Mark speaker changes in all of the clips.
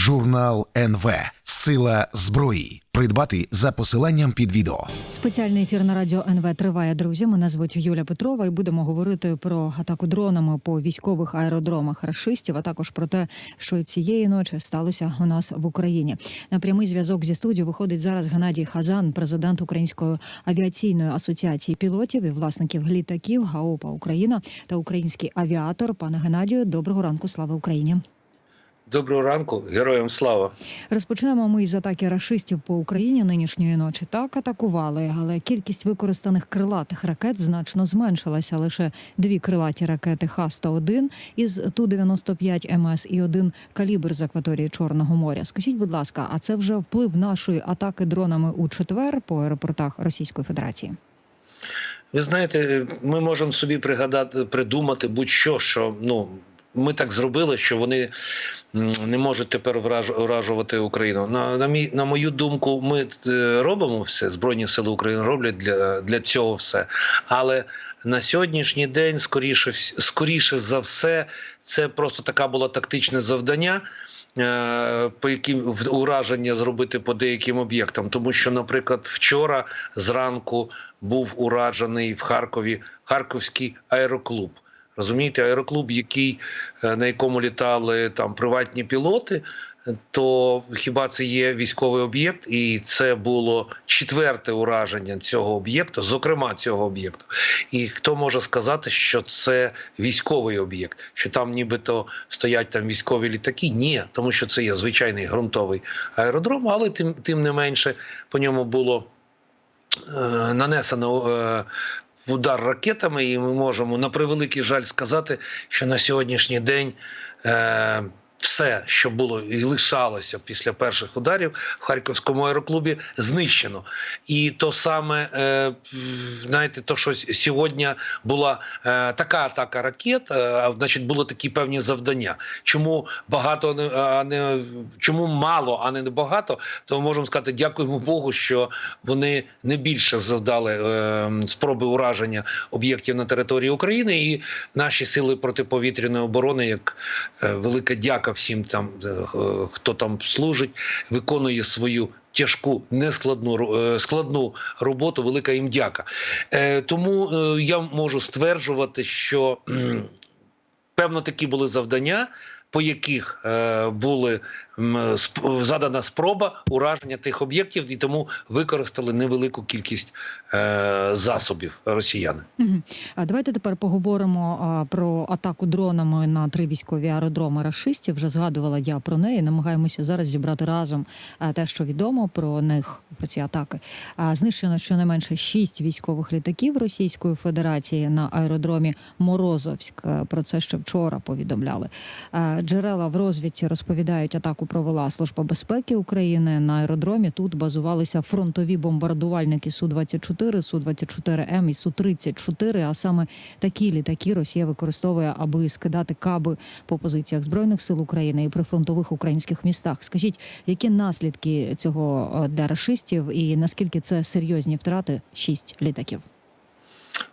Speaker 1: Журнал НВ Сила зброї. Придбати за посиланням під відео.
Speaker 2: Спеціальний ефір на радіо НВ триває. Друзі. Мене звуть Юля Петрова, і будемо говорити про атаку дронами по військових аеродромах рашистів, а також про те, що цієї ночі сталося у нас в Україні. На прямий зв'язок зі студією виходить зараз Геннадій Хазан, президент Української авіаційної асоціації пілотів і власників літаків ГАОПа Україна та український авіатор. Пане Геннадію, доброго ранку. Слава Україні.
Speaker 3: Доброго ранку, героям слава.
Speaker 2: Розпочнемо ми із атаки рашистів по Україні нинішньої ночі. Так атакували, але кількість використаних крилатих ракет значно зменшилася. Лише дві крилаті ракети Х-101 із Ту-95 МС і один калібр з акваторії Чорного моря. Скажіть, будь ласка, а це вже вплив нашої атаки дронами у четвер по аеропортах Російської Федерації?
Speaker 3: Ви знаєте, ми можемо собі пригадати, придумати будь-що, що ну. Ми так зробили, що вони не можуть тепер вражувати Україну. На на, мій, на мою думку, ми е, робимо все. Збройні сили України роблять для для цього все. Але на сьогоднішній день, скоріше скоріше за все, це просто така було тактичне завдання. Е, по яким ураження зробити по деяким об'єктам, тому що, наприклад, вчора зранку був уражений в Харкові Харківський аероклуб. Розумієте, аероклуб, який е, на якому літали там приватні пілоти, то хіба це є військовий об'єкт, і це було четверте ураження цього об'єкту, зокрема цього об'єкту. І хто може сказати, що це військовий об'єкт, що там нібито стоять там військові літаки? Ні, тому що це є звичайний ґрунтовий аеродром, але тим тим не менше по ньому було. Е, нанесено е, удар ракетами, і ми можемо на превеликий жаль сказати, що на сьогоднішній день. Е, все, що було і лишалося після перших ударів в харківському аероклубі, знищено. І то саме, е, знаєте, то що сьогодні була е, така атака ракет, е, а значить були такі певні завдання. Чому багато а не чому мало, а не багато, то можемо сказати, дякуємо Богу, що вони не більше завдали спроби ураження об'єктів на території України, і наші сили протиповітряної оборони, як велика дяка подяка всім там, е, хто там служить, виконує свою. Тяжку нескладну е, складну роботу, велика їм дяка. Е, тому я можу стверджувати, що певно такі були завдання, по яких були задана спроба ураження тих об'єктів, і тому використали невелику кількість е, засобів росіяни.
Speaker 2: А давайте тепер поговоримо про атаку дронами на три військові аеродроми рашистів. Вже згадувала я про неї. Намагаємося зараз зібрати разом те, що відомо про них про ці атаки. Знищено щонайменше шість військових літаків Російської Федерації на аеродромі Морозовськ. Про це ще вчора повідомляли. Джерела в розвідці розповідають атаку провела служба безпеки України на аеродромі. Тут базувалися фронтові бомбардувальники су 24 су 24 М і су 34 А саме такі літаки Росія використовує, аби скидати каби по позиціях збройних сил України і при фронтових українських містах. Скажіть, які наслідки цього е, для рашистів і наскільки це серйозні втрати? Шість літаків.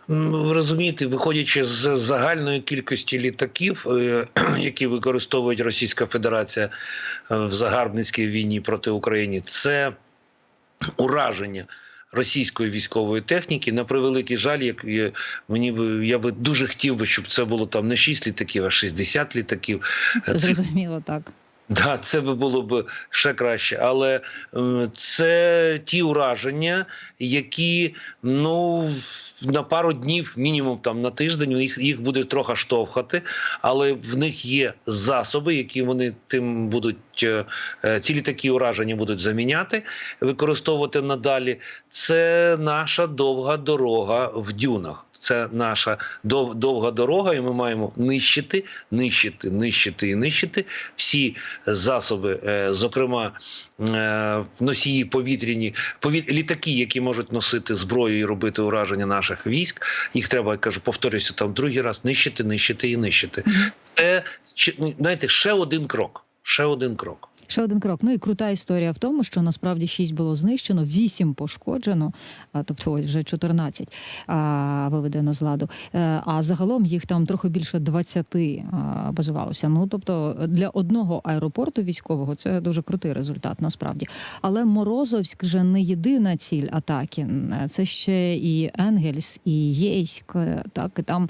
Speaker 3: Ви розумієте, виходячи з загальної кількості літаків, е, які використовують Російська Федерація е, в загарбницькій війні проти України, це ураження. Російської військової техніки на превеликий жаль, як мені би я би дуже хотів би, щоб це було там не 6 літаків, а 60 літаків.
Speaker 2: Це зрозуміло так.
Speaker 3: Да, це би було б ще краще, але це ті ураження, які ну на пару днів, мінімум там на тиждень, їх їх буде трохи штовхати, але в них є засоби, які вони тим будуть е, е, ці літакі ураження будуть заміняти, використовувати надалі. Це наша довга дорога в дюнах. Це наша дов, довга дорога, і ми маємо нищити, нищити, нищити і нищити всі засоби, е, зокрема е, носії повітряні, повіт... літаки, які можуть носити зброю і робити ураження наших військ. Їх треба я кажу, повторюся там другий раз нищити, нищити і нищити. Це знаєте, ще один крок. Ще один крок.
Speaker 2: Ще один крок. Ну і крута історія в тому, що насправді 6 було знищено, 8 пошкоджено, тобто ось вже 14 а, виведено з ладу. Е, А загалом їх там трохи більше 20 а, базувалося. Ну тобто для одного аеропорту військового це дуже крутий результат, насправді. Але Морозовськ же не єдина ціль атаки. Е, Це ще і Енгельс, і Єйськ. е, Так і там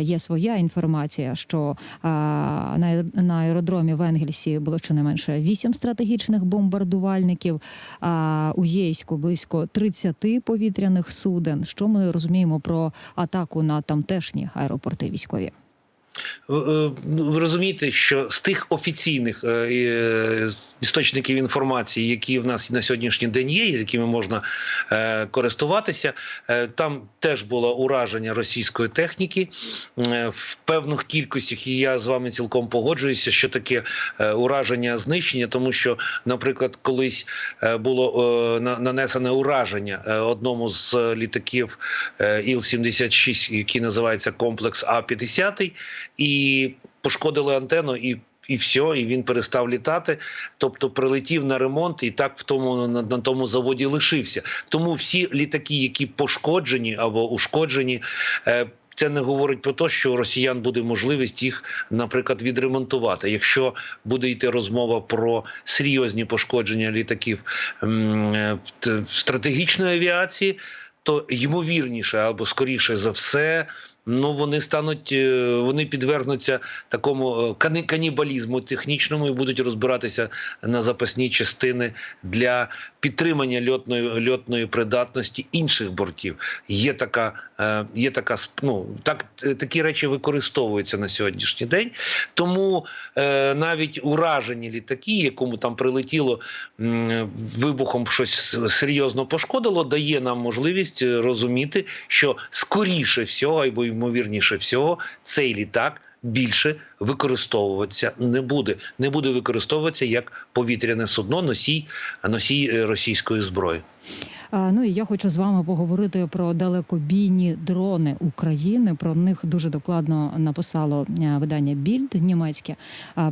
Speaker 2: є своя інформація, що на аеродромі в Енгельсі було щонайменше 8 стратегічних бомбардувальників. А у Єйську близько 30 повітряних суден. Що ми розуміємо про атаку на тамтешні аеропорти військові?
Speaker 3: Е, е, ну, Ви розумієте, що з тих офіційних е, істочників інформації, які в нас на сьогоднішній день є, і з якими можна користуватися, там теж було ураження російської техніки в певних кількостях. І я з вами цілком погоджуюся, що таке ураження знищення, тому що, наприклад, колись було на- нанесене ураження одному з літаків е, Іл-76, який називається комплекс А-50, і пошкодили антенну і. І все, і він перестав літати. Тобто прилетів на ремонт, і так в тому на, на тому заводі лишився. Тому всі літаки, які пошкоджені або ушкоджені, е, це не говорить про те, що росіян буде можливість їх, наприклад, відремонтувати. Якщо буде йти розмова про серйозні пошкодження літаків е, стратегічної авіації, то ймовірніше або скоріше за все. Ну, вони стануть, е, вони підвергнуться такому е, канібалізму технічному і будуть розбиратися на запасні частини для підтримання льотної льотної придатності інших бортів. Є така, е, є така ну, так, такі речі використовуються на сьогоднішній день. Тому навіть уражені літаки, якому там прилетіло вибухом щось серйозно пошкодило, дає нам можливість розуміти, що скоріше всього, або ймовірніше всього, цей літак. Більше використовуватися не буде, не буде використовуватися як повітряне судно, носій, носій е, російської зброї.
Speaker 2: Ну і я хочу з вами поговорити про далекобійні дрони України. Про них дуже докладно написало е, видання Більд німецьке.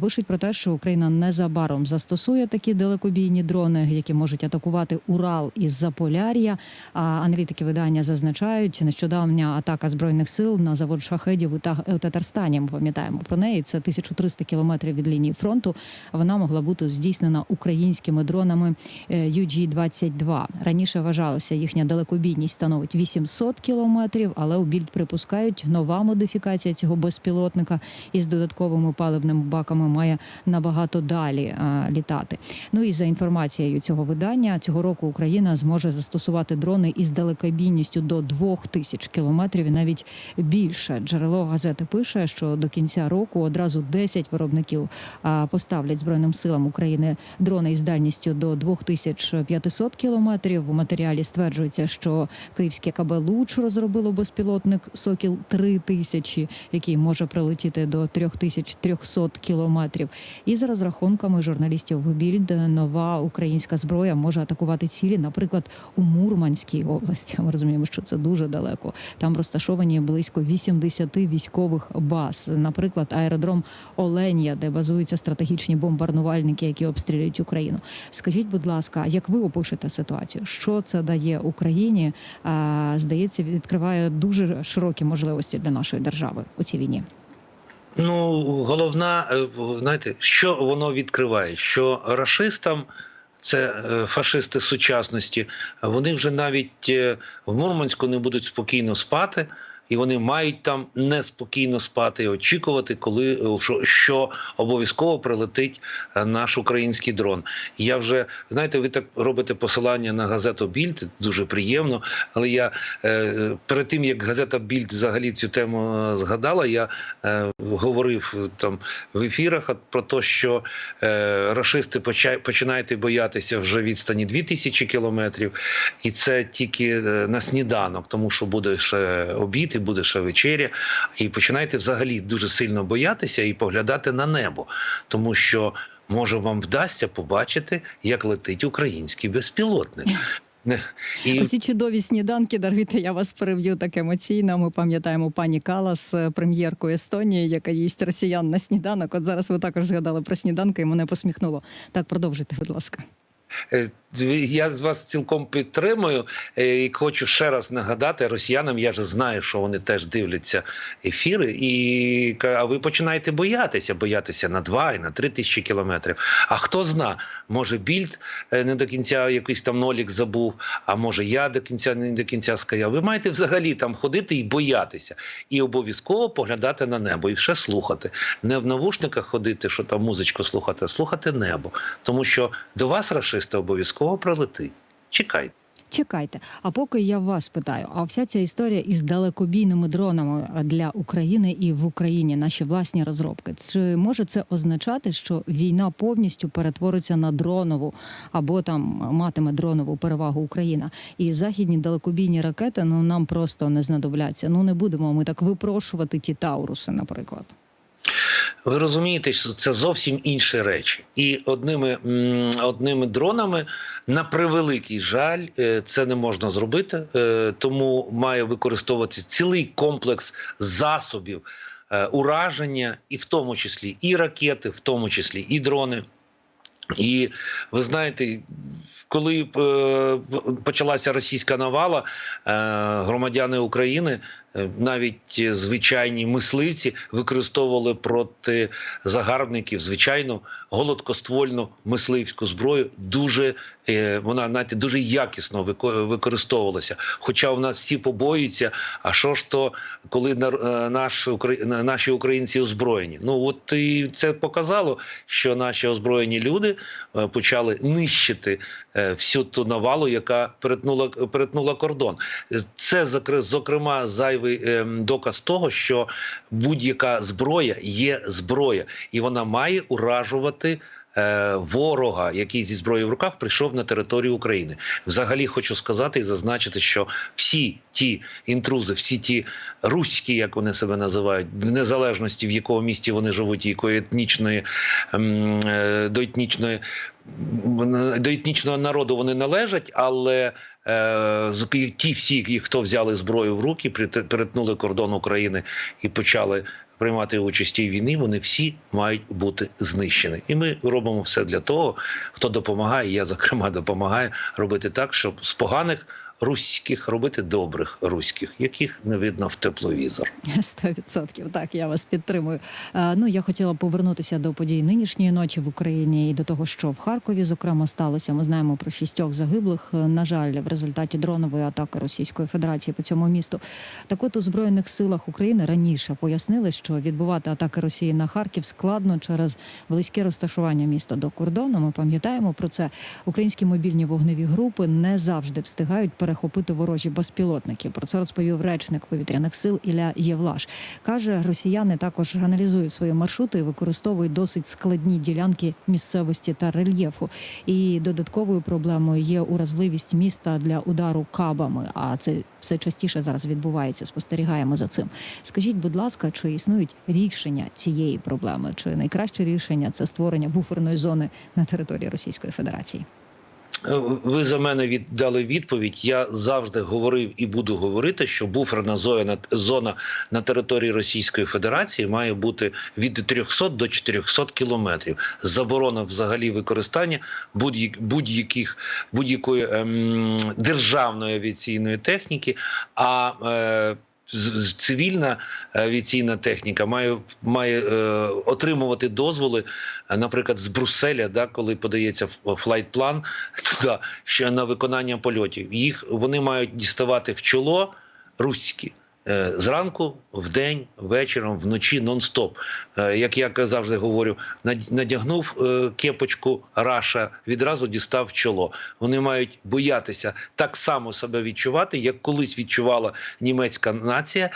Speaker 2: Пишуть про те, що Україна незабаром застосує такі далекобійні дрони, які можуть атакувати Урал із Заполяр'я. А аналітики видання зазначають, нещодавня атака збройних сил на завод шахедів у Татарстані. Ми пам'ятаємо про неї. Це 1300 кілометрів від лінії фронту. Вона могла бути здійснена українськими дронами е, UG-22. Раніше вважалося, їхня далекобійність становить 800 кілометрів, але у більд припускають, нова модифікація цього безпілотника із додатковими паливними баками має набагато далі а, літати. Ну і за інформацією цього видання, цього року Україна зможе застосувати дрони із далекобійністю до 2000 кілометрів і навіть більше. Джерело газети пише, що до кінця року одразу 10 виробників поставлять збройним силам України дрони із дальністю до 2500 кілометрів. У матеріалі стверджується, що київське КБ Луч розробило безпілотник Сокіл 3000, який може прилетіти до 3300 кілометрів. І за розрахунками журналістів Більд, нова українська зброя може атакувати цілі, наприклад, у Мурманській області. Ми розуміємо, що це дуже далеко. Там розташовані близько 80 військових баз. Наприклад, аеродром Оленя, де базуються стратегічні бомбардувальники, які обстрілюють Україну. Скажіть, будь ласка, як ви опишете ситуацію? Що це дає Україні? Здається, відкриває дуже широкі можливості для нашої держави у цій війні.
Speaker 3: Ну, головна, е, знаєте, що воно відкриває? Що рашистам, це е, фашисти сучасності, вони вже навіть е, в Мурманську не будуть спокійно спати. І вони мають там неспокійно спати і очікувати, коли е, що, що обов'язково прилетить е, наш український дрон. Я вже знаєте, ви так робите посилання на газету Більд, дуже приємно. Але я е, перед тим як газета Більд взагалі цю тему згадала, я говорив там в ефірах про те, що рашисти починаєте боятися вже відстані 2000 кілометрів, і це тільки на сніданок, тому що буде ще обід і буде ще вечеря. І починаєте взагалі дуже сильно боятися і поглядати на небо, тому що може вам вдасться побачити, як летить український безпілотник. І
Speaker 2: Оці чудові сніданки, даруйте, я вас переб'ю так емоційно. Ми пам'ятаємо пані Калас, е, прем'єрку Естонії, яка їсть росіян на сніданок. От зараз ви також згадали про сніданки, і мене посміхнуло. Так, продовжуйте, будь ласка.
Speaker 3: Я з вас цілком підтримую е, і хочу ще раз нагадати росіянам. Я ж знаю, що вони теж дивляться ефіри, і а ви починаєте боятися, боятися на 2 і на 3 тисячі кілометрів. А хто зна, може більд е, не до кінця якийсь там нолік забув, а може я до кінця не до кінця сказав. Ви маєте взагалі там ходити і боятися, і обов'язково поглядати на небо, і ще слухати. Не в навушниках ходити, що там музичку слухати, а слухати небо, тому що до вас рашисти обов'язково прилетить. Чекайте.
Speaker 2: Чекайте. А поки я вас питаю, а вся ця історія із далекобійними дронами для України і в Україні наші власні розробки. Чи може це означати, що війна повністю перетвориться на дронову або там матиме дронову перевагу Україна? І західні далекобійні ракети ну нам просто не знадобляться. Ну не будемо ми так випрошувати ті тауруси, наприклад.
Speaker 3: Ви розумієте, що це зовсім інші речі, і одними одними дронами, на превеликий жаль, е, це не можна зробити, е, тому має використовуватися цілий комплекс засобів е, ураження, і в тому числі і ракети, в тому числі і дрони. І ви знаєте, коли е, почалася російська навала, е, громадяни України, е, навіть звичайні мисливці, використовували проти загарбників звичайну голодкоствольну мисливську зброю. Дуже вона знаєте, дуже якісно використовувалася. Хоча у нас всі побоюються, а що ж то, коли наш, наші українці озброєні? Ну от і це показало, що наші озброєні люди почали нищити всю ту навалу, яка перетнула перетнула кордон. Це зокрема зайвий ем, доказ того, що будь-яка зброя є зброя, і вона має уражувати. Е, Ворога, який зі зброєю в руках прийшов на територію України, взагалі хочу сказати і зазначити, що всі ті інтрузи, всі ті руські, як вони себе називають, в незалежності в якому місті вони живуть, якої етнічної ем, е, до етнічної м, до етнічного народу вони належать, але е, ті всі, хто взяли зброю в руки, перетнули кордон України і почали. Приймати участь у війні, вони всі мають бути знищені, і ми робимо все для того, хто допомагає. Я зокрема допомагаю робити так, щоб з поганих руських робити добрих руських, яких не видно в тепловізор.
Speaker 2: Сто відсотків. Так, я вас підтримую. Е, Ну я хотіла повернутися до подій нинішньої ночі в Україні і до того, що в Харкові зокрема сталося. Ми знаємо про шістьох загиблих. е, На жаль, в результаті дронової атаки Російської Федерації по цьому місту. Так от у збройних силах України раніше пояснили, що відбувати атаки Росії на Харків складно через близьке розташування міста до кордону. Ми пам'ятаємо про це. Українські мобільні вогневі групи не завжди встигають перехопити ворожі безпілотники. Про це розповів речник повітряних сил Ілля Євлаш. Каже, росіяни також аналізують свої маршрути і використовують досить складні ділянки місцевості та рельєфу. І додатковою проблемою є уразливість міста для удару кабами. А це все частіше зараз відбувається. Спостерігаємо за цим. Скажіть, будь ласка, чи існують рішення цієї проблеми? Чи найкраще рішення це створення буферної зони на території Російської Федерації?
Speaker 3: Ви за мене віддали відповідь. Я завжди говорив і буду говорити, що буферна зона на території Російської Федерації має бути від 300 до 400 кілометрів. Заборона взагалі використання будь-яких будь-якої ем, державної авіаційної техніки. А е, цивільна авіаційна техніка має має е, отримувати дозволи, е, наприклад, з Брюсселя, да, коли подається флайт-план туди ще на виконання польотів. Їх вони мають діставати в чоло руські. Е, Зранку, вдень, вечором, вночі, нон-стоп. Е, Як я завжди говорю, над- надягнув е, кепочку Раша, відразу дістав чоло. Вони мають боятися так само себе відчувати, як колись відчувала німецька нація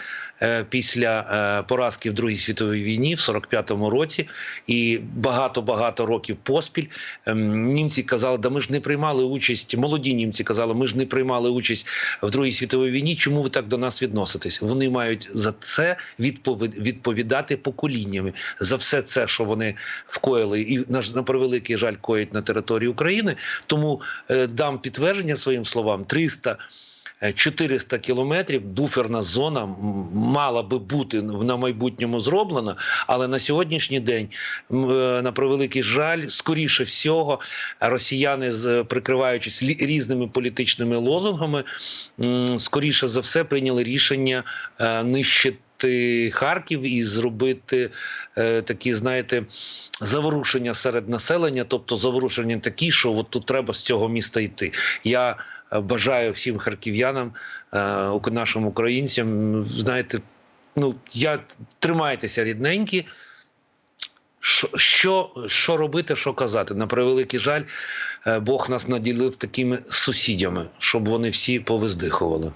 Speaker 3: після поразки в Другій світовій війні в 45-му році, і багато багато років поспіль ем, німці казали, да ми ж не приймали участь. Молоді німці казали, ми ж не приймали участь в Другій світовій війні. Чому ви так до нас відноситесь? Вони мають за це відповід- відповідати поколіннями за все це, що вони вкоїли, і на, превеликий жаль коїть на території України. Тому е, дам підтвердження своїм словам: 300 е, 400 кілометрів буферна зона мала би бути на майбутньому зроблена, але на сьогоднішній день, е, на превеликий жаль, скоріше всього, росіяни, прикриваючись різними політичними лозунгами, скоріше за все прийняли рішення е, нищити Харків і зробити е, такі, знаєте, заворушення серед населення, тобто заворушення такі, що от тут треба з цього міста йти. Я бажаю всім харків'янам, е, нашим українцям, знаєте, ну я тримайтеся рідненькі. Що, що, що робити, що казати? На превеликий жаль, е, Бог нас наділив такими сусідями, щоб вони всі повиздихували.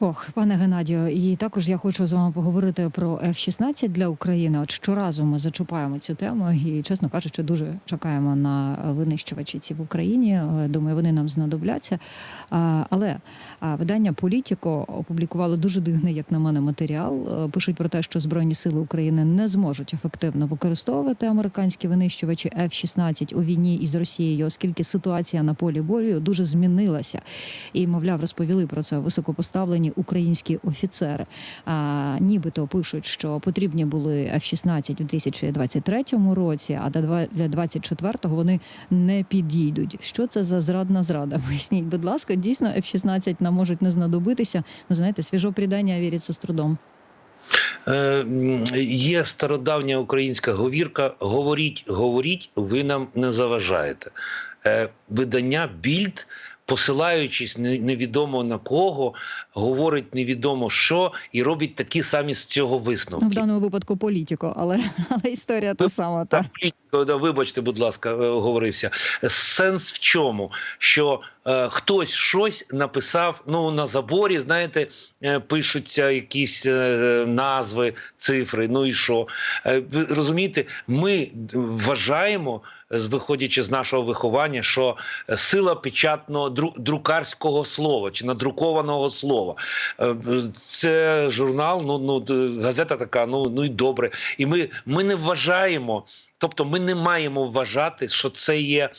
Speaker 2: Ох, пане Геннадію, і також я хочу з вами поговорити про F-16 для України. От щоразу ми зачіпаємо цю тему, і чесно кажучи, дуже чекаємо на винищувачі ці в Україні. Е, Думаю, вони нам знадобляться. Але видання Політіко опублікувало дуже дивний, як на мене, матеріал. Е, Пишуть про те, що збройні сили України не зможуть ефективно використовувати американські винищувачі F-16 у війні із Росією, оскільки ситуація на полі бою дуже змінилася. І, мовляв, розповіли про це високопоставлені українські офіцери. А, нібито пишуть, що потрібні були F-16 у 2023 році, а для два- для 24-го вони не підійдуть. Що це за зрадна зрада? Поясніть, будь ласка, дійсно F-16 нам можуть не знадобитися. Ну знаєте, свіжо предання віриться з трудом.
Speaker 3: Е, є стародавня українська говірка: говоріть, говоріть, ви нам не заважаєте. Е, видання більд. Посилаючись не- невідомо на кого, говорить невідомо що, і робить такі самі з цього висновки.
Speaker 2: Ну, в даному випадку політико, але, але історія та сама. Та.
Speaker 3: Вибачте, будь ласка, е, оговорився. Сенс в чому? Що е, хтось щось написав ну на заборі, знаєте, е, пишуться якісь е, назви, цифри. Ну і що? Е, ви розумієте, ми вважаємо, виходячи з нашого виховання, що сила печатно дру- друкарського слова чи надрукованого слова. Е, Це журнал, ну ну газета така, ну ну і добре. І ми, ми не вважаємо. Тобто, ми не маємо вважати, що це є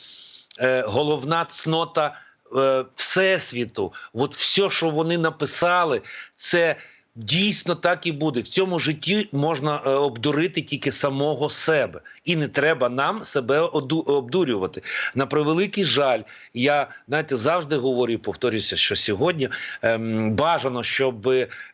Speaker 3: е, головна цнота е, всесвіту. От все, що вони написали, це дійсно так і буде. В цьому житті можна е, обдурити тільки самого себе, і не треба нам себе оду- обдурювати. На превеликий жаль, я знаєте, завжди говорю і повторюся, що сьогодні ем, бажано, щоб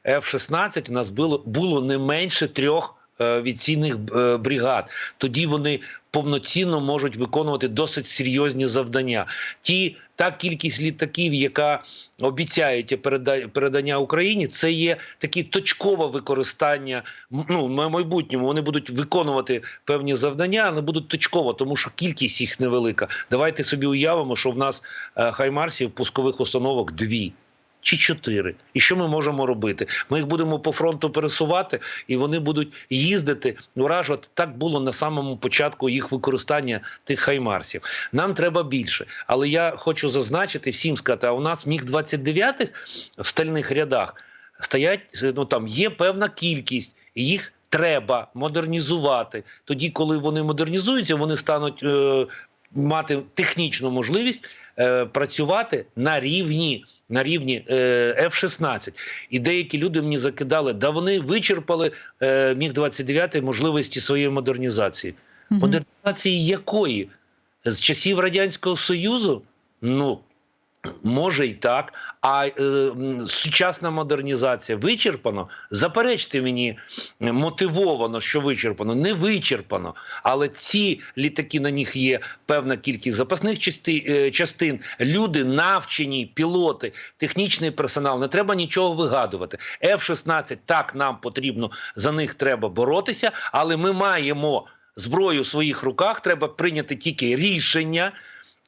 Speaker 3: F-16 у нас було, було не менше трьох е, авіаційних е, бригад. Тоді вони повноцінно можуть виконувати досить серйозні завдання. Ті та кількість літаків, яка обіцяють переда- передання Україні, це є таке точкове використання. Ну на майбутньому вони будуть виконувати певні завдання, але будуть точково, тому що кількість їх невелика. Давайте собі уявимо, що в нас е, хаймарсів пускових установок дві. Чи чотири, і що ми можемо робити? Ми їх будемо по фронту пересувати, і вони будуть їздити, уражувати. Так було на самому початку їх використання тих хаймарсів. Нам треба більше. Але я хочу зазначити всім сказати: а у нас міг 29 в стальних рядах стоять. Ну там є певна кількість, їх треба модернізувати. Тоді, коли вони модернізуються, вони стануть е, мати технічну можливість е, працювати на рівні. На рівні е, F-16. І деякі люди мені закидали, да вони вичерпали е, міг 29 можливості своєї модернізації. Модернізації якої? З часів Радянського Союзу? Ну, може й так. А е, сучасна модернізація вичерпано. Заперечте мені мотивовано, що вичерпано. Не вичерпано. Але ці літаки на них є певна кількість запасних части, е, частин. Люди навчені, пілоти, технічний персонал. Не треба нічого вигадувати. F-16 так нам потрібно, за них треба боротися, але ми маємо зброю в своїх руках. Треба прийняти тільки рішення,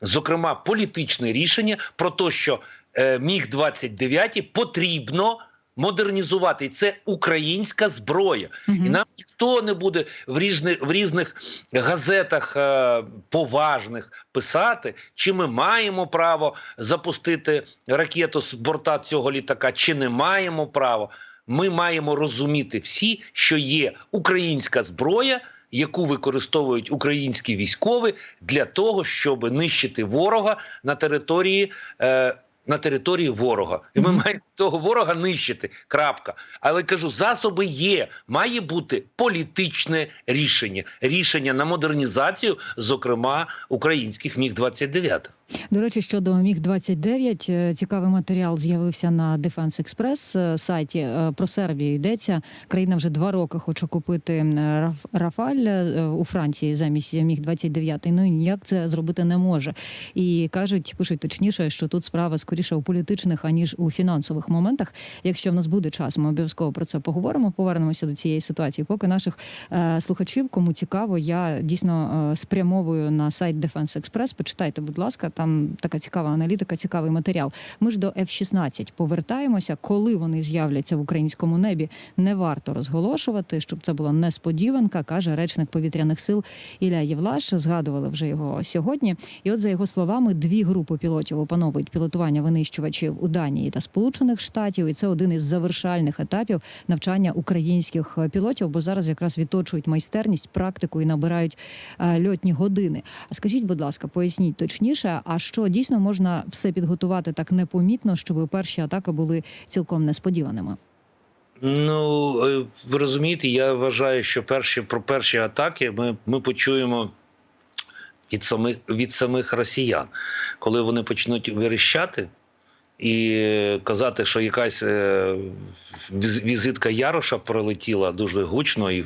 Speaker 3: зокрема політичне рішення про те, що е, міг 29 потрібно. Модернізувати І це українська зброя,
Speaker 2: Мгм.
Speaker 3: і нам ніхто не буде в різних в різних газетах е, поважних писати, чи ми маємо право запустити ракету з борта цього літака, чи не маємо права. ми маємо розуміти всі, що є українська зброя, яку використовують українські військові для того, щоб нищити ворога на території. Е, на території ворога, і ми маємо того ворога нищити. Крапка. Але кажу, засоби є. Має бути політичне рішення, рішення на модернізацію, зокрема українських міг 29
Speaker 2: До речі, щодо міг 29 е, цікавий матеріал з'явився на Defense Express е, сайті. Е, Про Сербію йдеться. Країна вже два роки хоче купити Раф- Рафаль у Франції замість міг 29 Ну і ніяк це зробити не може. І кажуть, пишуть точніше, що тут справа скоріше у політичних аніж у фінансових моментах. Якщо в нас буде час, ми обов'язково про це поговоримо. Повернемося до цієї ситуації. Поки наших слухачів, кому цікаво, я дійсно спрямовую на сайт Defense Express. Почитайте, будь ласка, там така цікава аналітика, цікавий матеріал. Ми ж до F-16 повертаємося. Коли вони з'являться в українському небі, не варто розголошувати, щоб це була несподіванка, каже речник повітряних сил Ілля Євлаш. Згадували вже його сьогодні. І от за його словами, дві групи пілотів опановують пілотування винищувачів у Данії та Сполучених Штатів. І це один із завершальних етапів навчання українських пілотів, бо зараз якраз відточують майстерність, практику і набирають е, льотні години. А скажіть, будь ласка, поясніть точніше, а що дійсно можна все підготувати так непомітно, щоб перші атаки були цілком несподіваними?
Speaker 3: Ну е, ви розумієте, я вважаю, що перші про перші атаки ми, ми почуємо від самих від самих росіян, коли вони почнуть верещати і казати, що якась е, віз- візитка Яроша прилетіла дуже гучно, і,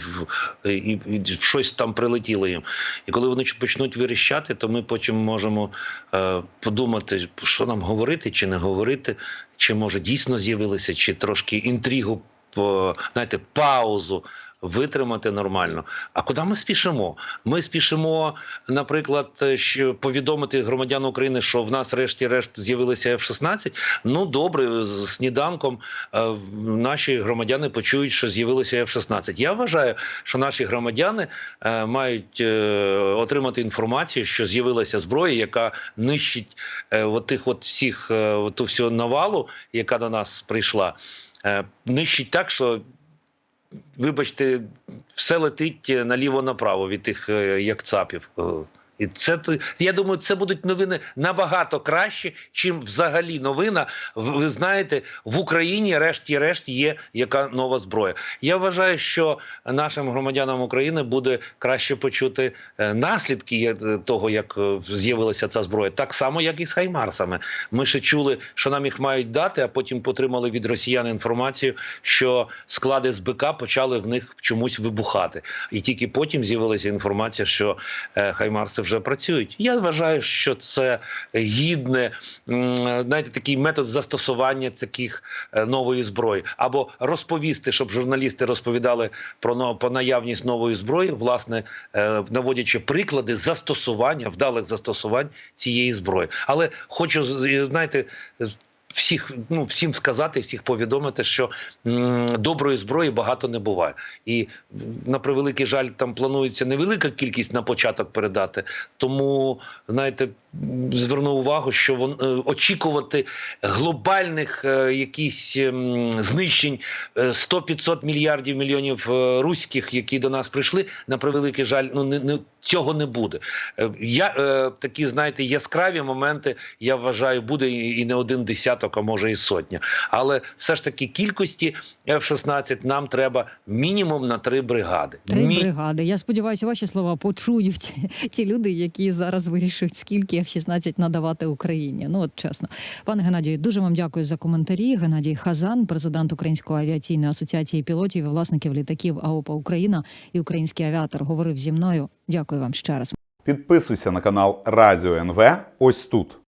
Speaker 3: і, і щось там прилетіло їм. І коли вони почнуть верещати, то ми потім можемо е, подумати, що нам говорити чи не говорити, чи може дійсно з'явилися, чи трошки інтригу по знаєте, паузу витримати нормально. А куди ми спішимо? Ми спішимо, наприклад, що повідомити громадян України, що в нас решті-решт з'явилися F-16. Ну добре, з сніданком е, наші громадяни почують, що з'явилися F-16. Я вважаю, що наші громадяни е, мають е, отримати інформацію, що з'явилася зброя, яка нищить е, от тих от всіх е, ту всю навалу, яка до нас прийшла. Е, нищить так, що, вибачте, все летить наліво-направо від тих е, як цапів. Е, І це я думаю, це будуть новини набагато краще, чим взагалі новина. Ви знаєте, в Україні решті-решт є яка нова зброя. Я вважаю, що нашим громадянам України буде краще почути е, наслідки того, як е, з'явилася ця зброя, так само, як і з Хаймарсами. Ми ще чули, що нам їх мають дати, а потім отримали від росіян інформацію, що склади СБК почали в них чомусь вибухати, і тільки потім з'явилася інформація, що е, Хаймарси вже працюють. Я вважаю, що це гідне, знаєте, такий метод застосування таких е, нової зброї, або розповісти, щоб журналісти розповідали про про наявність нової зброї, власне е, наводячи приклади застосування вдалих застосувань цієї зброї. Але хочу знаєте. Всіх ну всім сказати, всіх повідомити, що м, доброї зброї багато не буває, і на превеликий жаль, там планується невелика кількість на початок передати. Тому знаєте, м, зверну увагу, що вон е, очікувати глобальних е, якісь ем, знищень е, 100-500 мільярдів мільйонів е, руських, які до нас прийшли, на превеликий жаль, ну не, не цього не буде. Е, Я е, такі, знаєте, яскраві моменти, я вважаю, буде і, і не один десяток, а може і сотня. Але все ж таки кількості F-16 нам треба мінімум на три бригади.
Speaker 2: Три
Speaker 3: Мі-
Speaker 2: бригади. Я сподіваюся, ваші слова почують ті люди, які зараз вирішують, скільки F-16 надавати Україні. Ну от чесно, пане Геннадію, дуже вам дякую за коментарі. Геннадій Хазан, президент Української авіаційної асоціації пілотів і власників літаків АОПА Україна і український авіатор, говорив зі мною. Дякую вам ще раз.
Speaker 4: Підписуйся на канал Радіо НВ ось тут.